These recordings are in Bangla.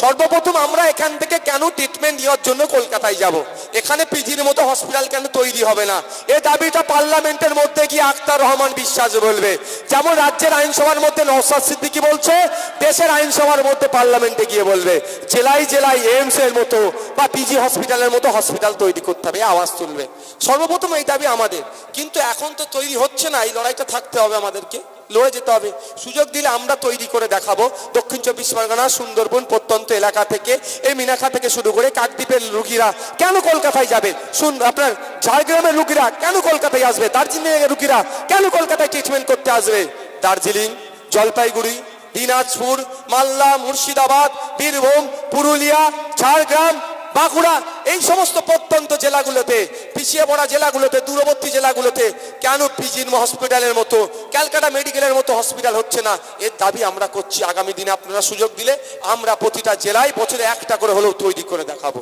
সর্বপ্রথম আমরা এখান থেকে কেন ট্রিটমেন্ট নেওয়ার জন্য কলকাতায় যাব। এখানে পিজির মতো হসপিটাল কেন তৈরি হবে না? এ দাবিটা পার্লামেন্টের মধ্যে গিয়ে আক্তার রহমান বিশ্বাস বলবে। যেমন রাজ্যের আইনসভার মধ্যে নওসাদ সিদ্দিকি বলছে, দেশের আইনসভার মধ্যে পার্লামেন্টে গিয়ে বলবে জেলায় জেলায় এইমস এর মতো বা পিজি হসপিটালের মতো হসপিটাল তৈরি করতে হবে। আওয়াজ তুলবে। সর্বপ্রথম এই দাবি আমাদের। কিন্তু এখন তো তৈরি হচ্ছে না, এই লড়াইটা থাকতে হবে আমাদেরকে। লড়ে যেতে হবে। সুযোগ দিলে আমরা তৈরি করে দেখাবো দক্ষিণ চব্বিশ পরগনা, সুন্দরবন প্রত্যন্ত এলাকা থেকে, এই মিনাখা থেকে শুরু করে কাকদ্বীপের রুগীরা কেন কলকাতায় যাবে? শুন, আপনার ঝাড়গ্রামের রুগীরা কেন কলকাতায় আসবে? দার্জিলিং এর রুগীরা কেন কলকাতায় ট্রিটমেন্ট করতে আসবে? দার্জিলিং, জলপাইগুড়ি, দিনাজপুর, মালদা, মুর্শিদাবাদ, বীরভূম, পুরুলিয়া, ঝাড়গ্রাম বাঁকুড়া, এই সমস্ত প্রত্যন্ত জেলাগুলোতে, পিছিয়ে পড়া জেলাগুলোতে, দূরবর্তী জেলাগুলোতে কেন পিজিন হসপিটালের মতো, ক্যালকাটা মেডিকেলের মতো হসপিটাল হচ্ছে না? এর দাবি আমরা করছি। আগামী দিনে আপনারা সুযোগ দিলে আমরা প্রতিটা জেলায় বছরে একটা করে হলেও তৈরি করে দেখাবো।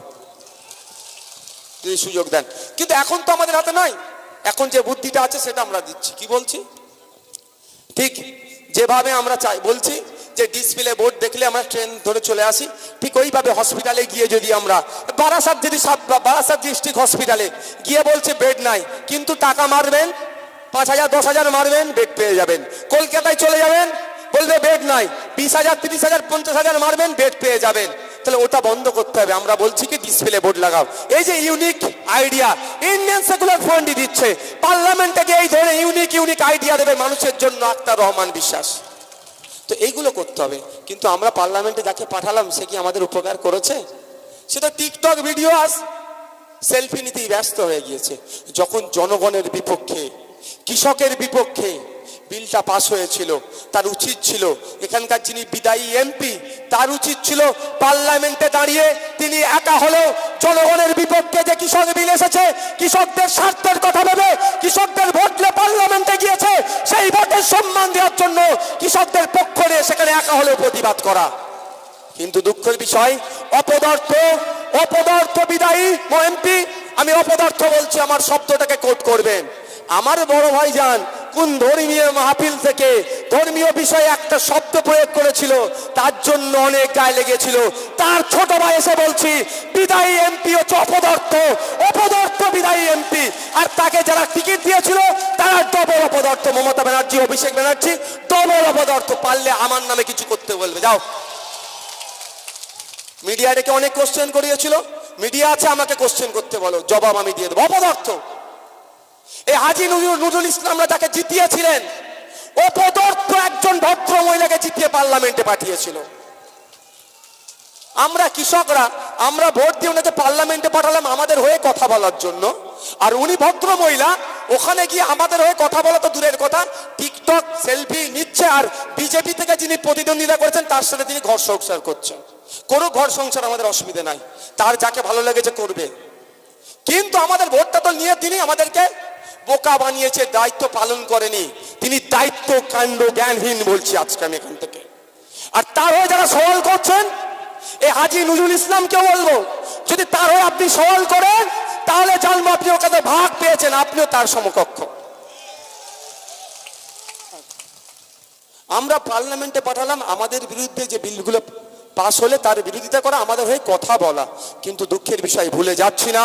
যদি সুযোগ দেন। কিন্তু এখন তো আমাদের হাতে নাই। এখন যে বুদ্ধিটা আছে সেটা আমরা দিচ্ছি। কি বলছি? ঠিক যেভাবে আমরা চাই বলছি যে ডিসপ্লে বোর্ড দেখলে আমরা ট্রেন ধরে চলে আসি, ঠিক ওইভাবে হসপিটালে গিয়ে যদি আমরা বারাসাত যদি সাত- বারাসাত ডিস্ট্রিক্ট হসপিটালে গিয়ে বলছে বেড নাই, কিন্তু টাকা মারবেন, পাঁচ হাজার, দশ হাজার মারবেন বেড পেয়ে যাবেন। কলকাতায় চলে যাবেন, বলবে বেড নাই, বিশ হাজার, তিরিশ হাজার, পঞ্চাশ হাজার মারবেন বেড পেয়ে যাবেন। তাহলে ওটা বন্ধ করতে হবে, আমরা বলছি কি ডিসপ্লে বোর্ড লাগাও। এই যে ইউনিক আইডিয়া ইন্ডিয়ান সেকুলার ফ্রন্টই দিচ্ছে। পার্লামেন্টে গিয়ে এই ধরনের ইউনিক ইউনিক আইডিয়া দেবে মানুষের জন্য আক্তার রহমান বিশ্বাস। তো এইগুলো করতে হবে। কিন্তু আমরা পার্লামেন্টে যাকে পাঠালাম, সে কি আমাদের উপকার করেছে? সেটা টিকটক ভিডিও আস সেলফি নিতেই ব্যস্ত হয়ে গিয়েছে। যখন জনগণের বিপক্ষে, কৃষকের বিপক্ষে বিলটা পাস হয়েছিল, তার উচিত ছিল। এখানকার যিনি বিদায়ী এমপি, তার উচিত ছিল পার্লামেন্টে দাঁড়িয়ে তিনি একা হলেও জনগণের বিপক্ষে যে কৃষক বিল এসেছে, কৃষকদের স্বার্থের কথা ভেবে কৃষকদের ভোটলে পার্লামেন্টে গিয়েছে, সেই ভোটের সম্মান দেওয়ার জন্য কৃষকদের পক্ষ নিয়ে সেখানে একা হলেও প্রতিবাদ করা। কিন্তু দুঃখের বিষয়, অপদার্থ অপদার্থ বিদায়ী এমপি, আমি অপদার্থ বলছি, আমার শব্দটাকে কোট করবেন। আমার বড় ভাই যান কোন ধর্মীয় মাহফিল থেকে ধর্মীয় বিষয়ে একটা শব্দ প্রয়োগ করেছিল, তার জন্য অনেক গায়ে লেগেছিল। তার ছোট ভাই এসে বলছি, বিদায়ী এমপি হচ্ছে অপদার্থ অপদার্থ বিদায়ী এমপি। আর তাকে যারা টিকিট দিয়েছিল, তারা ডবল অপদার্থ। মমতা ব্যানার্জি, অভিষেক ব্যানার্জি, ডবল অপদার্থ। পারলে আমার নামে কিছু করতে বলবে। যাও। মিডিয়া ডেকে অনেক কোশ্চেন করিয়েছিল। মিডিয়া আছে, আমাকে কোশ্চেন করতে বলো। জবাব আমি দিয়ে দেবো। অপদার্থ। এই হাজি নুরুল ইসলামরা তাকে জিতিয়েছিলেন। অপদার্থ একজন ভদ্র মহিলাকে জিতিয়ে পার্লামেন্টে পাঠিয়েছিল। আমরা কৃষকরা, আমরা ভোট দিয়ে পার্লামেন্টে পাঠালাম আমাদের হয়ে কথা বলার জন্য। আর উনি ভদ্র মহিলা, ওখানে গিয়ে আমাদের হয়ে কথা বলা তো দূরের কথা। টিকটক সেলফি নিচ্ছে আর বিজেপি থেকে যিনি প্রতিদ্বন্দ্বিতা করেছেন, তার সাথে তিনি ঘর সংসার করছেন। কোনো ঘর সংসার আমাদের অসুবিধা নাই। তার যাকে ভালো লেগেছে করবে। কিন্তু আমাদের ভোটটা তো নিয়ে তিনি আমাদেরকে বোকা বানিয়েছে, দায়িত্ব পালন করেনি। তিনি দায়িত্ব কাণ্ড জ্ঞানহীন বলছি আজকে আমি এখান থেকে। আর তার হয়ে যারা সওয়াল করছেন এই হাজি নজরুল ইসলামকে বলব, যদি তার হয়ে আপনি সওয়াল করেন, তাহলে জানব আপনি ওর কাছে ভাগ পেয়েছেন, আপনিও তার সমকক্ষ। আমরা পার্লামেন্টে পাঠালাম, আমাদের বিরুদ্ধে যে বিলগুলো পাশ হলে তার বিরোধিতা করা আমাদের হয়ে কথা বলা। কিন্তু দুঃখের বিষয়, ভুলে যাচ্ছি না।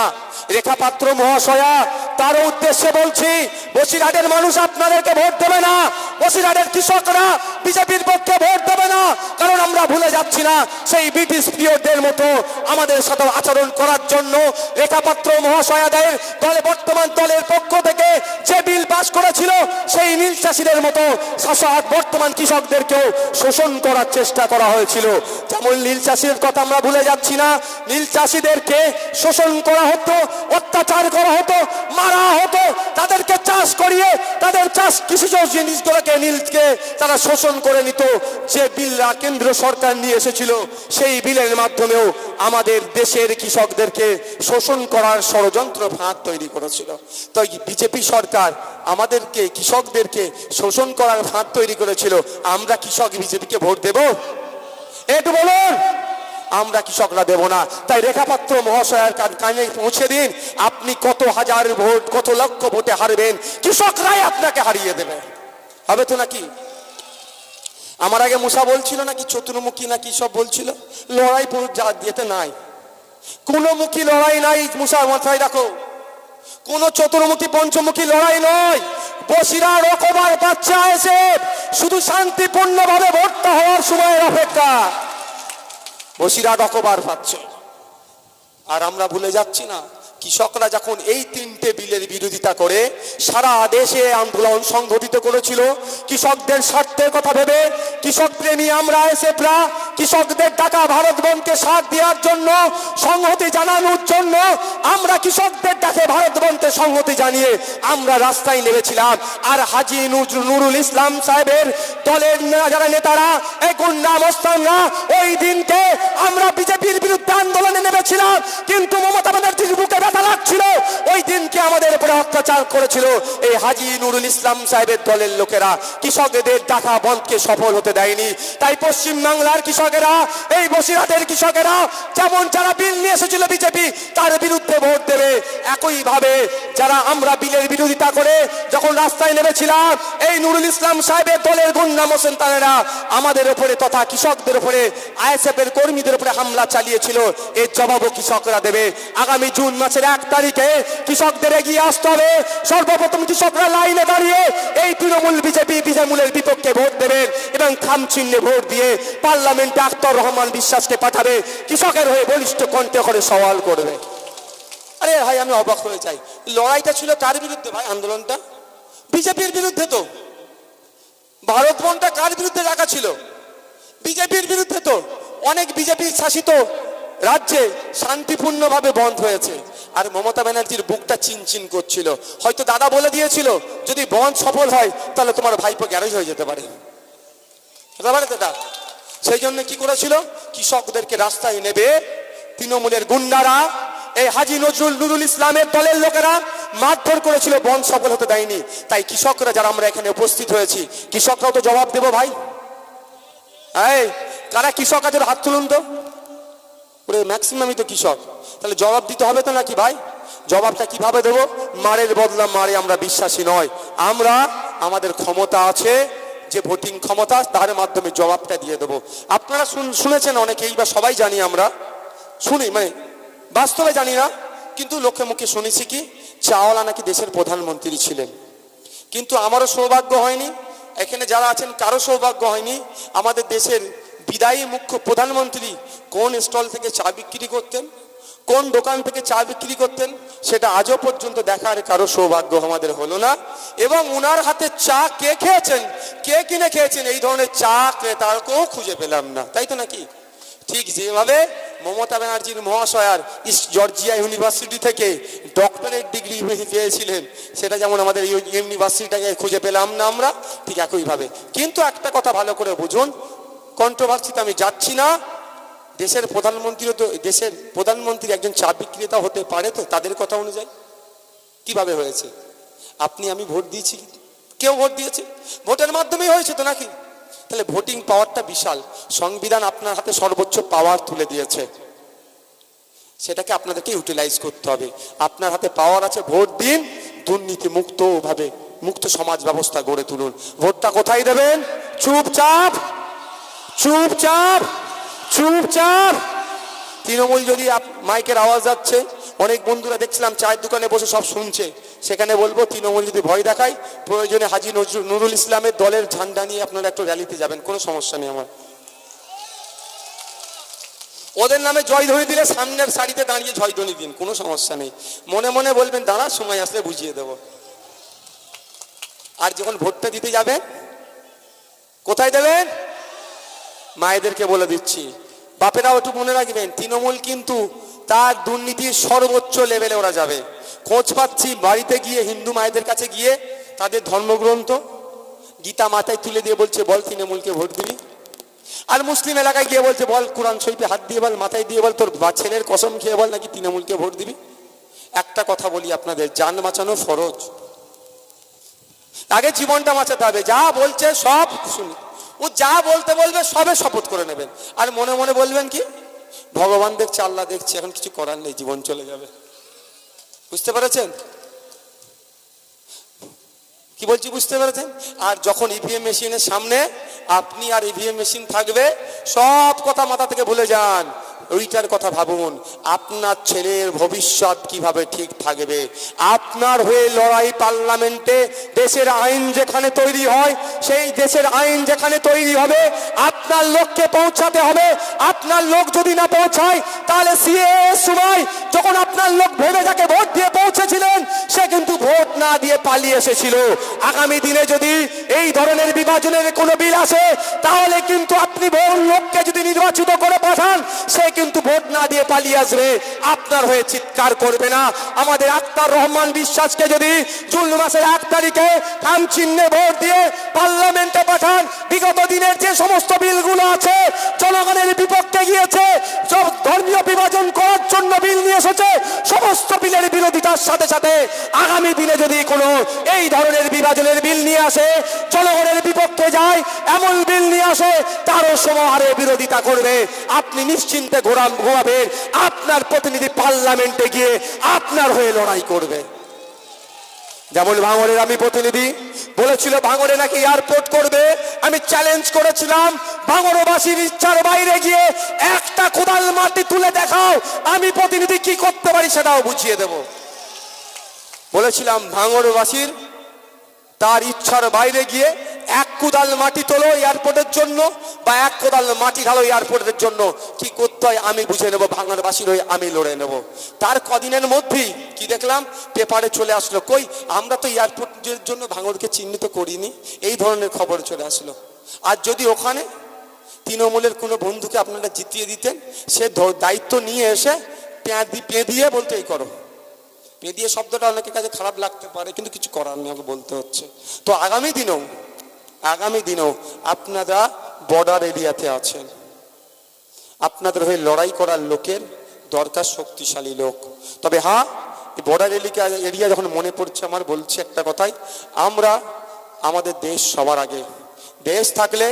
রেখা পাত্র মহাশয়া তার উদ্দেশ্যে বলছি, বসিরহাটের মানুষ আপনাদেরকে ভোট দেবে না। বসিরহাটের কৃষকরা বিজেপির পক্ষে ভোট দেবে না। কারণ আমরা ভুলে যাচ্ছি না, সেই ব্রিটিশ পিরিয়ডদের মতো আমাদের সাথে আচরণ করার জন্য রেখাপাত্র মহাশয়াদের দলে, বর্তমান দলের পক্ষ থেকে যে বিল পাস করেছিল, সেই নীল চাষিদের মতো শাসক বর্তমান কৃষকদেরকেও শোষণ করার চেষ্টা করা হয়েছিল। যেমন নীল চাষির কথা আমরা ভুলে যাচ্ছি না, নীল চাষিদেরকে শোষণ করা হতো, অত্যাচার করা হতো, মারা হতো, তাদেরকে চাষ করিয়ে, তাদের চাষ কৃষিজ জিনিসগুলোকে নীলকে তারা শোষণ করে নিত। যে বিল কেন্দ্র সরকার নিয়ে এসেছিল, সেই বিলের মাধ্যমেও আমাদের দেশের কৃষকদেরকে শোষণ করার ষড়যন্ত্র ফাঁদ তৈরি করেছিল। তো বিজেপি সরকার আমাদেরকে, কৃষকদেরকে শোষণ করার ফাঁদ তৈরি করেছিল। আমরা কৃষক বিজেপিকে ভোট দেব? একটু বলুন! আমরা কৃষকরা দেব না। তাই রেখাপাত্র মহাশয়ের কানে পৌঁছে দিন। আপনি কত হাজার ভোট, কত লক্ষ ভোটে হারবেন, কৃষকরাই আপনাকে হারিয়ে দেবে। হবে তো নাকি? আমার আগে মুসা বলছিল নাকি, চতুর্মুখী নাকি সব বলছিল? লড়াই যেতে নাই। কোনো মুখী লড়াই নাই মুসার মাথায় রাখো। কোন চতুর্মুখী, পঞ্চমুখী লড়াই নয়। বসিরা রকমার বাচ্চা এসে শুধু শান্তিপূর্ণভাবে ভোটটা হওয়ার সময়ের অপেক্ষা। বসিরা রকবার পাচ্ছে। আর আমরা ভুলে যাচ্ছি না। কৃষকরা যখন এই তিনটে বিলের বিরোধিতা করে, সারা দেশে আন্দোলন সংঘটিত করেছিল। কৃষকদের স্বার্থের কথা ভেবে কৃষক প্রেমী আমরা এসেপরা কৃষকদের টাকা ভারত বনকে সাথ দেওয়ার জন্য, সংহতি জানানোর জন্য আমরা কৃষকদের ডাকে ভারত বনকে সংহতি জানিয়ে আমরা রাস্তায় নেমেছিলাম। আর হাজি নুরুল ইসলাম সাহেবের দলের না- যারা নেতারা, এই গুন্ডা মস্তানরা, ওই দিনকে আমরা বিজেপির বিরুদ্ধে আন্দোলনে নেমেছিলাম। কিন্তু মমতা অত্যাচার করেছিল এই হাজি নুরুল ইসলাম সাহেবের দলের লোকেরা। কৃষকদের ডাকা বন্ধকে সফল হতে দেয়নি। তাই পশ্চিম বাংলার কৃষকেরা, এই বসিরহাটের কৃষকেরা, যেমন যারা বিল নিয়ে এসেছিল বিজেপি, তার বিরুদ্ধে ভোট দেবে। একইভাবে যারা আমরা বিলের বিরোধিতা করে যখন রাস্তায় নেমেছিলাম, এই নুরুল ইসলাম সাহেবের দলের গুন্ডা মোসেন তানেরা আমাদের ওপরে তথা কৃষকদের ওপরে আইএসএফ এর কর্মীদের উপরে হামলা চালিয়েছিল। এর জবাবও কৃষকরা দেবে। আগামী জুন মাসের এক তারিখে কৃষকদের এগিয়ে আসতে হবে। সর্বপ্রথম কৃষকরা লাইনে দাঁড়িয়ে, এই তৃণমূল বিজেপি তৃণমূলের বিপক্ষে ভোট দেবেন এবং খাম চিহ্নে ভোট দিয়ে পার্লামেন্টে আখতার রহমান বিশ্বাসকে পাঠাবে, কৃষকের হয়ে বলিষ্ঠ কণ্ঠে করে সওয়াল করবে। আরে ভাই, আমি অবাক হয়ে যাই। লড়াইটা ছিল কার বিরুদ্ধে ভাই আন্দোলনটা? বিজেপির বিরুদ্ধে তো। ভারত বনটা কার বিরুদ্ধে রাখা ছিল? বিজেপির বিরুদ্ধে তো। অনেক বিজেপি শাসিত রাজ্যে শান্তিপূর্ণভাবে বন্ধ হয়েছে। আর মমতা ব্যানার্জির বুকটা চিনচিন করছিল। হয়তো দাদা বলে দিয়েছিল, যদি বন সফল হয়, তাহলে তোমার ভাইপো গ্যারেজ হয়ে যেতে পারে। দাদা? সেই জন্য কি করেছিল? কৃষকদেরকে রাস্তায় নেবে তৃণমূলের গুন্ডারা, এই হাজি নজরুল নুরুল ইসলামের দলের লোকেরা মারধর করেছিল, বন সফল হতে দেয়নি। তাই কৃষকরা যারা আমরা এখানে উপস্থিত হয়েছি, কৃষকরাও তো জবাব দেবো ভাই। এই, কারা কৃষক আছে হাত তুলুন তো। ম্যাক্সিমামই তো কৃষক। তাহলে জবাব দিতে হবে তো নাকি ভাই? জবাবটা কীভাবে দেবো? মারের বদলা মারে আমরা বিশ্বাসী নয়। আমরা আমাদের ক্ষমতা আছে, যে ভোটিং ক্ষমতা, তার মাধ্যমে জবাবটা দিয়ে দেবো। আপনারা শুন- শুনেছেন অনেকেই, বা সবাই জানি আমরা। শুনি মানে বাস্তবে জানি না। কিন্তু লোকে মুখে শুনেছি কি, চাওয়ালা নাকি দেশের প্রধানমন্ত্রী ছিলেন। কিন্তু আমারও সৌভাগ্য হয়নি। এখানে যারা আছেন, কারও সৌভাগ্য হয়নি। আমাদের দেশের বিদায়ী মুখ্য প্রধানমন্ত্রী কোন স্টল থেকে চা বিক্রি করতেন? কোন দোকান থেকে চা বিক্রি করতেন? সেটা আজও পর্যন্ত দেখার কারও সৌভাগ্য আমাদের হলো না। এবং উনার হাতে চা কে খেয়েছেন? কে কিনে খেয়েছেন? এই ধরনের চা ক্রেতাকেও খুঁজে পেলাম না। তাই তো নাকি? ঠিক যেভাবে মমতা ব্যানার্জির মহাশয়ার ইস্ট জর্জিয়া ইউনিভার্সিটি থেকে ডক্টরেট ডিগ্রি পেয়েছিলেন, সেটা যেমন আমাদের ইউনিভার্সিটিটাকে খুঁজে পেলাম না আমরা, ঠিক একইভাবে। কিন্তু একটা কথা ভালো করে বুঝুন কন্ট্রোভার্সিতে আমি যাচ্ছি না। দেশের প্রধানমন্ত্রীও তো, দেশের প্রধানমন্ত্রী একজন চা বিক্রেতা হতে পারে তো, তাদের কথা অনুযায়ী? কীভাবে হয়েছে? আপনি, আমি ভোট দিয়েছি কেউ ভোট দিয়েছে? ভোটের মাধ্যমেই হয়েছে তো নাকি? তাহলে ভোটিং পাওয়ারটা বিশাল। সংবিধান আপনার হাতে সর্বোচ্চ পাওয়ার তুলে দিয়েছে। সেটাকে আপনাদেরকে ইউটিলাইজ করতে হবে। আপনার হাতে পাওয়ার আছে, ভোট দিন দুর্নীতি মুক্ত ভাবে মুক্ত সমাজ ব্যবস্থা গড়ে তুলুন। ভোটটা কোথায় দেবেন? চুপচাপ চুপচাপ চুপচাপ। তৃণমূল যদি মাইকের আওয়াজ যাচ্ছে, অনেক বন্ধুরা দেখছিলাম চায়ের দোকানে বসে সব শুনছে। সেখানে বলব, তৃণমূল যদি ভয় দেখায়, প্রয়োজনে হাজি নুরুল ইসলামের দলের ঝান্ডা নিয়ে আপনারা একটু র্যালিতে যাবেন, কোনো সমস্যা নেই আমার। ওদের নামে জয়ধ্বনি দিলে সামনের সারিতে দাঁড়িয়ে জয়ধ্বনি দিন, কোনো সমস্যা নেই। মনে মনে বলবেন, দাঁড়া, সময় আসলে বুঝিয়ে দেব। আর যখন ভোটটা দিতে যাবেন, কোথায় দেবেন? মায়েদেরকে বলে দিচ্ছি। বাপেরাও একটু মনে রাখবেন, তৃণমূল কিন্তু তার দুর্নীতির সর্বোচ্চ লেভেলে ওরা যাবে। খোঁজ পাচ্ছি, বাড়িতে গিয়ে হিন্দু মায়েদের কাছে গিয়ে তাদের ধর্মগ্রন্থ গীতা মাথায় তুলে দিয়ে বলছে, বল তৃণমূলকে ভোট দিবি? আর মুসলিম এলাকায় গিয়ে বলছে, বল কোরআন শরীফে হাত দিয়ে বল, মাথায় দিয়ে বল, তোর ছেলের কসম খেয়ে বল, নাকি তৃণমূলকে ভোট দিবি? একটা কথা বলি আপনাদের, যান বাঁচানো ফরজ। আগে জীবনটা বাঁচাতে হবে, যা বলছে সব শুনি। ও যা বলতে বলবে সবে শপথ করে নেবেন। আর মনে মনে বলবেন কি? ভগবান দেখছে, আল্লাহ দেখছে, এখন কিছু করার নেই, জীবন চলে যাবে। বুঝতে পেরেছেন? কি বলছি, বুঝতে পেরেছেন? আর যখন ইভিএম মেশিনের সামনে, আপনি আর ইভিএম মেশিন থাকবে, সব কথা মাথা থেকে ভুলে যান। ওইটার কথা ভাবুন, আপনার ছেলের ভবিষ্যৎ কীভাবে ঠিক থাকবে? আপনার হয়ে লড়াই পার্লামেন্টে দেশের আইন যেখানে তৈরি হয়, সেই দেশের আইন যেখানে তৈরি হবে, আপনার লোককে পৌঁছাতে হবে। আপনার লোক যদি না পৌঁছায়, তাহলে সিএ সময় যখন আপনার লোক ভেবে দিয়ে পালিয়ে এসেছিল। আগামী দিনে যদি এই ধরনের বিভাজনের কোনো বিল আসে, তাহলে কিন্তু আপনি বহু লোককে যদি নির্বাচিত করে পাঠান, সে কিন্তু ভোট না দিয়ে পালিয়ে আসবে। আপনার হয়ে চিৎকার করবে না। আমাদের আক্তার রহমান বিশ্বাসকে যদি জুন মাসের এক তারিখে খাম চিহ্নে ভোট দিয়ে পার্লামেন্টে পাঠান, বিগত দিনের যে সমস্ত বিলগুলো আছে, জনগণের বিপক্ষে গিয়েছে ধর্মীয় বিভাজন করার জন্য বিল নিয়ে এসেছে, সমস্ত বিলের বিরোধিতার সাথে সাথে আগামী দিনে যদি কোনো এই ধরনের বিভাজনের বিল নিয়ে আসে, জনগণের বিপক্ষে যায়, এমন বিল নিয়ে আসে, তারও সমাহারে বিরোধিতা করবে। আপনি নিশ্চিন্তে ঘোরাম ঘোরাবেন আপনার প্রতিনিধি পার্লামেন্টে গিয়ে আপনার হয়ে লড়াই করবে। যেমন ভাঙড়ের আমি প্রতিনিধি, বলেছিল ভাঙরে নাকি এয়ারপোর্ট করবে, আমি চ্যালেঞ্জ করেছিলাম, ভাঙড়বাসীর ইচ্ছার বাইরে গিয়ে একটা কোদাল মাটি তুলে দেখাও, আমি প্রতিনিধি কি করতে পারি সেটাও বুঝিয়ে দেব। বলেছিলাম, ভাঙড়বাসীর তার ইচ্ছার বাইরে গিয়ে এক কোদাল মাটি তোলো এয়ারপোর্টের জন্য বা এক কোদাল মাটি ঢালো এয়ারপোর্টের জন্য। কি করতে হয় আমি বুঝে নেব, ভাঙড়বাসীর হয়ে আমি লড়ে নেব। তার কদিনের মধ্যেই কি দেখলাম, পেপারে চলে আসলো, কই, আমরা তো এয়ারপোর্টের জন্য ভাঙরকে চিহ্নিত করিনি, এই ধরনের খবর চলে আসলো। আর যদি ওখানে তৃণমূলের কোনো বন্ধুকে আপনারা জিতিয়ে দিতেন, সে দায়িত্ব নিয়ে এসে পেঁ দি- পেঁ দিয়ে বলতে এই করো। পেদিয়ে শব্দটা অনেকের কাছে খারাপ লাগতে পারে, কিন্তু কিছু করার নেই, আমাকে বলতে হচ্ছে। তো আগামী দিনেও আগামী দিনেও আপনারা বর্ডার এরিয়াতে আছেন। আপনাদের হয়ে লড়াই করার লোকের দরকার শক্তিশালী লোক। তবে হ্যাঁ বর্ডার এলিকা এরিয়া যখন মনে পড়ছে আমার, বলছি একটা কথাই, আমরা আমাদের দেশ সবার আগে। দেশ থাকলে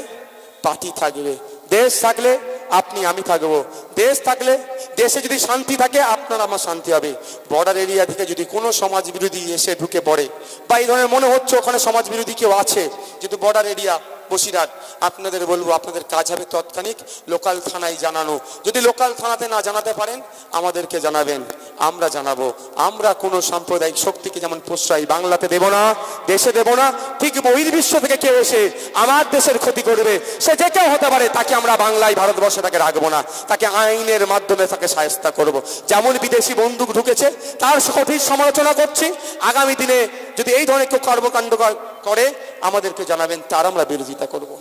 পার্টি থাকবে। দেশ থাকলে আপনি, আমি থাকব। দেশ থাকলে দেশে যদি শান্তি থাকে, আপনার আমার শান্তি হবে। বর্ডার এরিয়া থেকে যদি কোনো সমাজ বিরোধী এসে ঢুকে পড়ে, বা এই ধরনের মনে হচ্ছে ওখানে সমাজ বিরোধী কেউ আছে, যেহেতু বর্ডার এরিয়া বসিরহাট, আপনাদের বলব, আপনাদের কাজ হবে তৎক্ষণিক লোকাল থানায় জানানো। যদি লোকাল থানাতে না জানাতে পারেন, আমাদেরকে জানাবেন, আমরা জানাব। আমরা কোনো সাম্প্রদায়িক শক্তিকে যেমন প্রশ্রয় বাংলাতে দেব না, দেশে দেব না, ঠিক বহির্বিশ্ব থেকে কেউ এসে আমার দেশের ক্ষতি করবে। সে যে কেউ হতে পারে, তাকে আমরা বাংলায়, ভারতবর্ষে তাকে রাখব না। তাকে আইনের মাধ্যমে তাকে সায়স্তা করব। যেমন বিদেশি বন্দুক ঢুকেছে, তার সঠিক সমালোচনা করছি। আগামী দিনে যদি এই ধরনের কেউ কর্মকাণ্ড করে, আমাদেরকে জানাবেন, তার আমরা বিরোধিতা করব।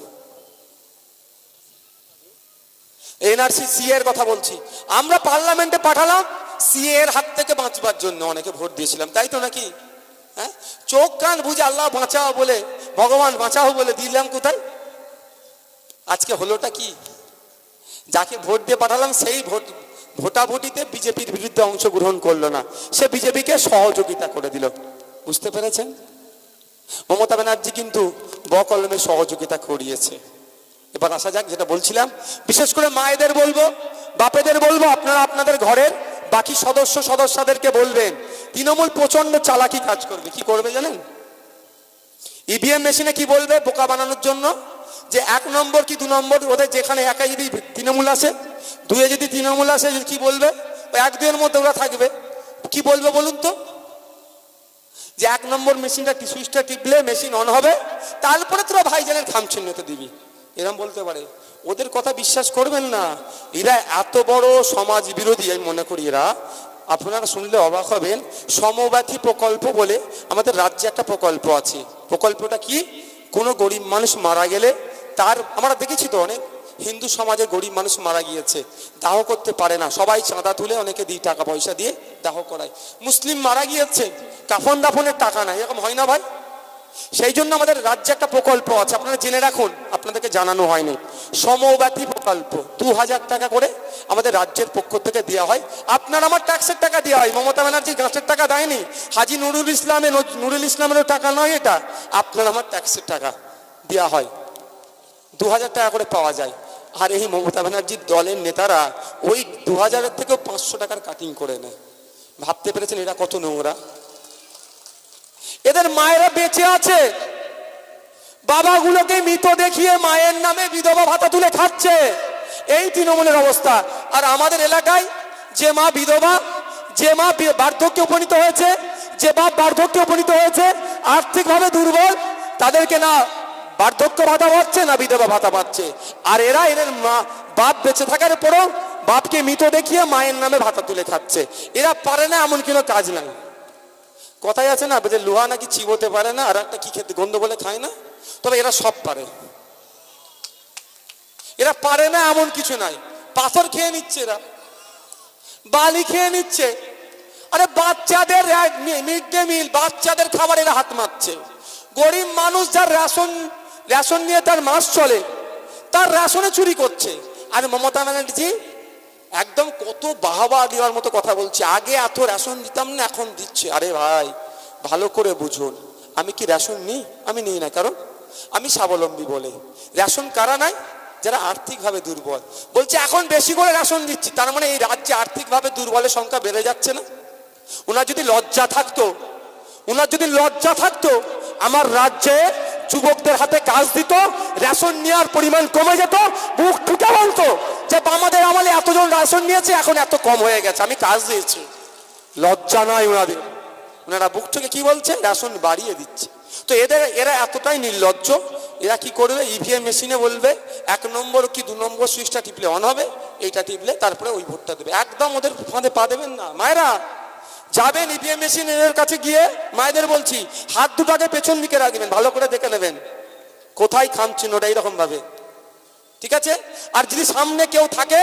এনআরসি সি এর কথা বলছি। আমরা পার্লামেন্টে পাঠালাম সি এর হাত থেকে বাঁচবার জন্য অনেকে ভোট দিয়েছিলাম, তাই তো নাকি? হ্যাঁ? চোখ কান বুঝে আল্লাহ বাঁচাও বলে, ভগবান বাঁচাও বলে দিলাম কোথায়? আজকে হলোটা কি? যাকে ভোট দিয়ে পাঠালাম, সেই ভোট, ভোটাভুটিতে বিজেপির বিরুদ্ধে অংশগ্রহণ করল না। সে বিজেপিকে সহযোগিতা করে দিল। বুঝতে পেরেছেন? মমতা ব্যানার্জি কিন্তু বকলমে সহযোগিতা করিয়েছে। এবার আসা যাক, যেটা বলছিলাম, বিশেষ করে মায়েদের বলব, বাপেদের বলব, আপনারা আপনাদের ঘরের বাকি সদস্য সদস্যদেরকে বলবেন, তৃণমূল প্রচণ্ড চালাকি কাজ করবে। কি করবে জানেন? ইভিএম মেশিনে কি বলবে বোকা বানানোর জন্য? যে এক নম্বর কি দু নম্বর? ওদের যেখানে একাই যদি তৃণমূল আসে, দুয়ে যদি তৃণমূল আসে, কি বলবে? এক দুয়ের মধ্যে ওরা থাকবে। কি বলবে বলুন তো? যে এক নম্বর মেশিনটা সুইচটা টিপলে মেশিন অন হবে, তারপরে তোরা ভাইজানের খাম চিহ্নতে দিবি। এরম বলতে পারে। ওদের কথা বিশ্বাস করবেন না। এরা এত বড় সমাজ বিরোধী, আমি মনে করি এরা। আপনারা শুনলে অবাক হবেন। সমব্যাথী প্রকল্প বলে আমাদের রাজ্যে একটা প্রকল্প আছে। প্রকল্পটা কি? কোনো গরিব মানুষ মারা গেলে তার, আমরা দেখেছি তো অনেক হিন্দু সমাজে গরিব মানুষ মারা গিয়েছে, দাহ করতে পারে না। সবাই চাঁদা তুলে অনেকে দিয়ে টাকা পয়সা দিয়ে দাহ করায়। মুসলিম মারা গিয়েছে, কাফন দাফনের টাকা নাই, এরকম হয় না ভাই? সেই জন্য আমাদের রাজ্যে একটা প্রকল্প আছে, আপনারা জেনে রাখুন, আপনাদেরকে জানানো হয়নি। সমব্যাথী প্রকল্প, দু হাজার টাকা করে আমাদের রাজ্যের পক্ষ থেকে দেওয়া হয়। আপনার আমার ট্যাক্সের টাকা দেওয়া হয়, মমতা ব্যানার্জি গাছের টাকা দেয়নি। হাজি নুরুল ইসলামের নুরুল ইসলামেরও টাকা নয় এটা। আপনার আমার ট্যাক্সের টাকা দেওয়া হয়। দু হাজার টাকা করে পাওয়া যায়। আর এই মমতা ব্যানার্জির দলের নেতারা ওই দু হাজারের থেকেও পাঁচশো টাকার কাটিং করে নেয়। ভাবতে পেরেছেন এরা কত নোংরা? এদের মায়েরা বেঁচে আছে। বাবাগুলোকে মৃত দেখিয়ে মায়ের নামে বিধবা ভাতা তুলে খাচ্ছে। এই তৃণমূলের অবস্থা। আর আমাদের এলাকায় যে মা বিধবা, যে মা বার্ধক্যে উপনীত হয়েছে, যে বাপ বার্ধক্যে উপনীত হয়েছে, আর্থিকভাবে দুর্বল, তাদেরকে না বার্ধক্য ভাতা পাচ্ছে না বিধবা ভাতা পাচ্ছে আর এরা এদের মা, বাপ বেঁচে থাকার পরেও বাপকে মৃত দেখিয়ে মায়ের নামে ভাতা তুলে খাচ্ছে। এরা পারে না এমন কোনো কাজ নাই। কথাই আছে না, যে লোহা নাকি চিবোতে পারে না, আর একটা কি খেতে, গন্ধ বলে খায় না? তবে এরা সব পারে। এরা পারে না এমন কিছু নাই। পাথর খেয়ে নিচ্ছে এরা। বালি খেয়ে নিচ্ছে। আরে বাচ্চাদের মিড ডে মিল, বাচ্চাদের খাবারের হাত মারছে। গরিব মানুষ যার রেশন রেশন নিয়ে তার মাস চলে। তার রেশনে চুরি করছে। আর মমতা ব্যানার্জি একদম কত বাহবা দেওয়ার মতো কথা বলছে। আগে এত রেশন দিতাম না, এখন দিচ্ছে। আরে ভাই, ভালো করে বুঝুন। আমি কি রেশন নিই? আমি নিই না কারণ? আমি স্বাবলম্বী বলে। রেশন কারা নাই যারা আর্থিকভাবে দুর্বল। বলছে, এখন বেশি করে রেশন দিচ্ছি। তার মানে এই রাজ্যে আর্থিকভাবে দুর্বলের সংখ্যা বেড়ে যাচ্ছে না? ওনার যদি লজ্জা থাকতো ওনার যদি লজ্জা থাকতো, আমার রাজ্যে যুবকদের হাতে কাজ দিত, রেশন নেওয়ার পরিমাণ কমে যেত, বুক ঠুকে বলতো যে আমাদের আমলে এতজন রেশন নিয়েছে, এখন এত কম হয়ে গেছে, আমি কাজ দিয়েছি। লজ্জা নয় ওনাদের ওনারা বুক থেকে কি বলছে? রেশন বাড়িয়ে দিচ্ছে। তো এদের, এরা এতটাই নির্লজ্জ, এরা কি করবে? ইভিএম মেশিনে বলবে, এক নম্বর কি দু নম্বর সুইচটা টিপলে অন হবে, এইটা টিপলে তারপরে ওই ভোটটা দেবে। একদম ওদের ফাঁদে পা দেবেন না। মায়েরা যাবেন ইভিএম মেশিনের কাছে গিয়ে মায়েদের বলছি, হাত দুটাকে পেছন দিকে রাখবেন, ভালো করে দেখে নেবেন। কোথায় খাম চিহ্নটা এইরকম ভাবে ঠিক আছে? আর যদি সামনে কেউ থাকে,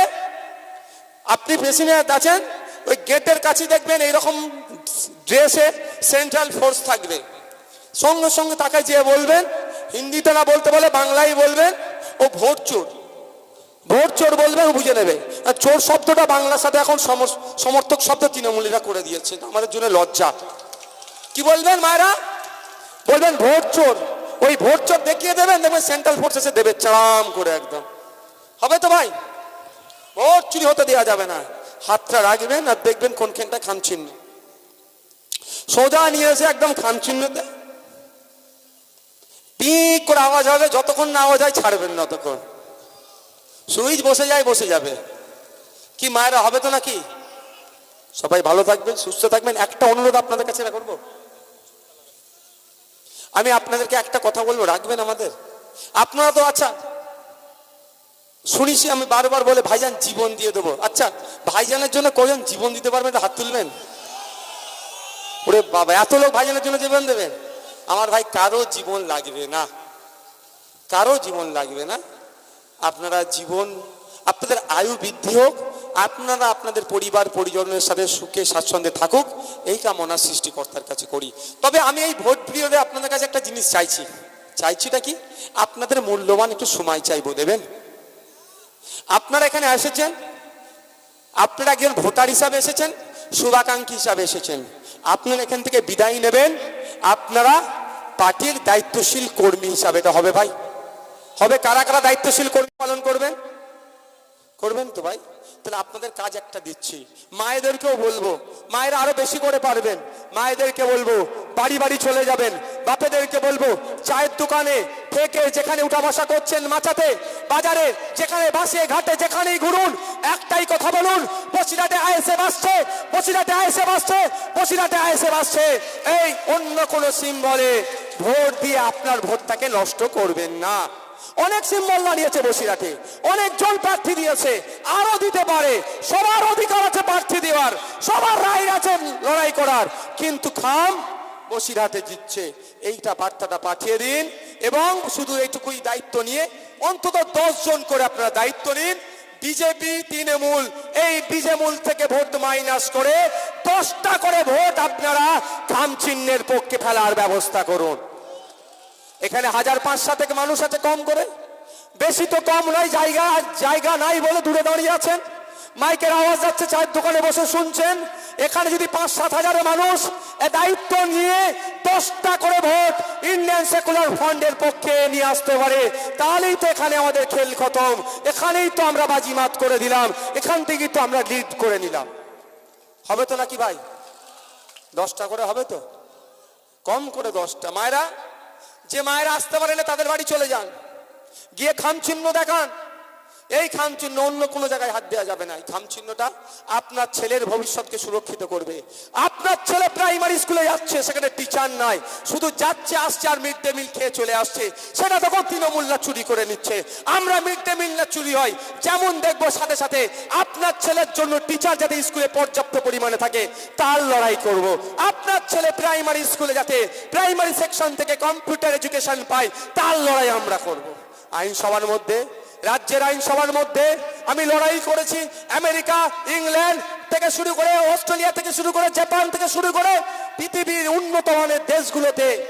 আপনি মেশিনে আছেন, ওই গেটের কাছে দেখবেন এইরকম ড্রেসে সেন্ট্রাল ফোর্স থাকবে। সঙ্গে সঙ্গে তাকে যেয়ে বলবেন, হিন্দিতে না বলতে বলে, বাংলায় বলবেন, ও ভোট চোর। ভোট চোর বলবেন ও বুঝে নেবে। আর চোর শব্দটা বাংলার সাথে এখন সমর্থক শব্দ তৃণমূলীরা করে দিয়েছে। আমাদের জন্য লজ্জা। কি বলবেন মায়েরা? বলবেন ভোট চোর। ওই ভোট চোর দেখিয়ে দেবেন, দেখবেন সেন্ট্রাল ফোর্স এসে দেবে চাম করে একদম। হবে তো ভাই? ভোট চুরি হতে দেওয়া যাবে না। হাতটা রাখবেন আর দেখবেন কোনখানটা খান চিহ্ন সোজা নিয়ে এসে একদম খান চিহ্নতে পিক করে আওয়াজ হবে, যতক্ষণ না আওয়াজ হয় ছাড়বেন না ততক্ষণ। সুইচ বসে যায়, বসে যাবে। কি মায়েরা হবে তো নাকি? সবাই ভালো থাকবেন, সুস্থ থাকবেন। একটা অনুরোধ আপনাদের কাছে করব আমি আপনাদেরকে একটা কথা বলব, রাখবেন আমাদের? আপনারা তো আচ্ছা শুনিছি আমি বারবার বলে ভাইজান জীবন দিয়ে দেবো। আচ্ছা ভাইজানের জন্য কজন জীবন দিতে পারবেন হাত তুলবেন? ওরে বাবা, এত লোক ভাইজানের জন্য জীবন দেবেন? আমার ভাই, কারও জীবন লাগবে না। কারও জীবন লাগবে না। আপনারা জীবন, আপনাদের আয়ু বৃদ্ধি হোক, আপনারা আপনাদের পরিবার, পরিজনের সাথে সুখে, স্বাচ্ছন্দ্যে থাকুক, এই কামনা সৃষ্টিকর্তার কাছে করি। তবে আমি এই ভোট পিরিয়ডে আপনাদের কাছে একটা জিনিস চাইছি। চাইছিটা কি? আপনাদের মূল্যবান একটু সময় চাইব, দেবেন? আপনারা এখানে এসেছেন, আপনারা একজন ভোটার হিসাবে এসেছেন, শুভাকাঙ্ক্ষী হিসাবে এসেছেন। আপনারা এখান থেকে বিদায় নেবেন, আপনারা পার্টির দায়িত্বশীল কর্মী হিসাবে এটা হবে ভাই। হবে কারা কারা দায়িত্বশীল কর্মী পালন করবেন? করবেন তো ভাই। তাহলে আপনাদের কাজ একটা দিচ্ছি। মায়েদেরকেও বলব, মায়েরা আরও বেশি করে পারবেন। মায়েদেরকে বলব, বাড়ি বাড়ি চলে যাবেন। বাপেদেরকে বলব, চায়ের দোকানে থেকে যেখানে উঠা বসা করছেন মাচাতে, বাজারে, যেখানে বাসে, ঘাটে, যেখানেই ঘুরুন, একটাই কথা বলুন বসিরাটে আয়েসে বাসছে বসিরাটে আয়েসে বাসছে বসিরাটে আয়েসে বাসছে এই অন্য কোনো সিম্বলে ভোট দিয়ে আপনার ভোটটাকে নষ্ট করবেন না। অনেক সিম্বল দাঁড়িয়েছে বসিরাটে অনেকজন প্রার্থী দিয়েছে, আরও দিতে পারে, সবার অধিকার আছে প্রার্থী দেওয়ার, সবার রায় আছে লড়াই করার, কিন্তু খাম বসিরহাটে জিতছে। এইটা বার্তাটা পাঠিয়ে দিন এবং শুধু এইটুকুই দায়িত্ব নিয়ে অন্তত জন করে আপনারা দায়িত্ব নিন। বিজেপি, তৃণমূল, এই বিজেমূল থেকে ভোট মাইনাস করে দশটা করে ভোট আপনারা খাম চিহ্নের পক্ষে ফেলার ব্যবস্থা করুন। এখানে হাজার পাঁচ থেকে মানুষ আছে কম করে। বেশি তো কম নয়, জায়গা জায়গা নাই বলে দূরে দাঁড়িয়ে আছেন। মাইকের আওয়াজ যাচ্ছে, চায়ের দোকানে বসে শুনছেন। এখানে যদি পাঁচ, সাত হাজার মানুষ দায়িত্ব নিয়ে দশটা করে ভোট ইন্ডিয়ান সেকুলার ফান্ডের পক্ষে নিয়ে আসতে পারে, তাহলেই তো এখানে আমাদের খেল খতম। এখানেই তো আমরা বাজিমাত করে দিলাম, এখান থেকেই তো আমরা লিড করে নিলাম। হবে তো নাকি ভাই? দশটা করে হবে তো? কম করে দশটা। মায়েরা যে মায়েরা আসতে পারে না তাদের বাড়ি চলে যান। গিয়ে খাম চিহ্ন দেখান। এই খাম চিহ্ন অন্য কোনো জায়গায় হাত দেওয়া যাবে না। এই খাম চিহ্নটা আপনার ছেলের ভবিষ্যৎকে সুরক্ষিত করবে। আপনার ছেলে প্রাইমারি স্কুলে যাচ্ছে, সেখানে টিচার নাই। শুধু যাচ্ছে, আসছে আর মিড ডে মিল খেয়ে চলে আসছে। সেটা তখন তৃণমূলরা চুরি করে নিচ্ছে। আমরা মিড ডে মিল না চুরি হয়। যেমন দেখব সাথে সাথে আপনার ছেলের জন্য টিচার যাতে স্কুলে পর্যাপ্ত পরিমাণে থাকে, তার লড়াই করব। আপনার ছেলে প্রাইমারি স্কুলে যাতে প্রাইমারি সেকশন থেকে কম্পিউটার এডুকেশন পায়, তার লড়াই আমরা করব। আইনসভার মধ্যে রাজ্যের আইনসভার মধ্যে আমি লড়াই করেছি। আমেরিকা, ইংল্যান্ড থেকে শুরু করে অস্ট্রেলিয়া থেকে শুরু করে জাপান থেকে শুরু করে পৃথিবীর উন্নত মানের দেশগুলোতে।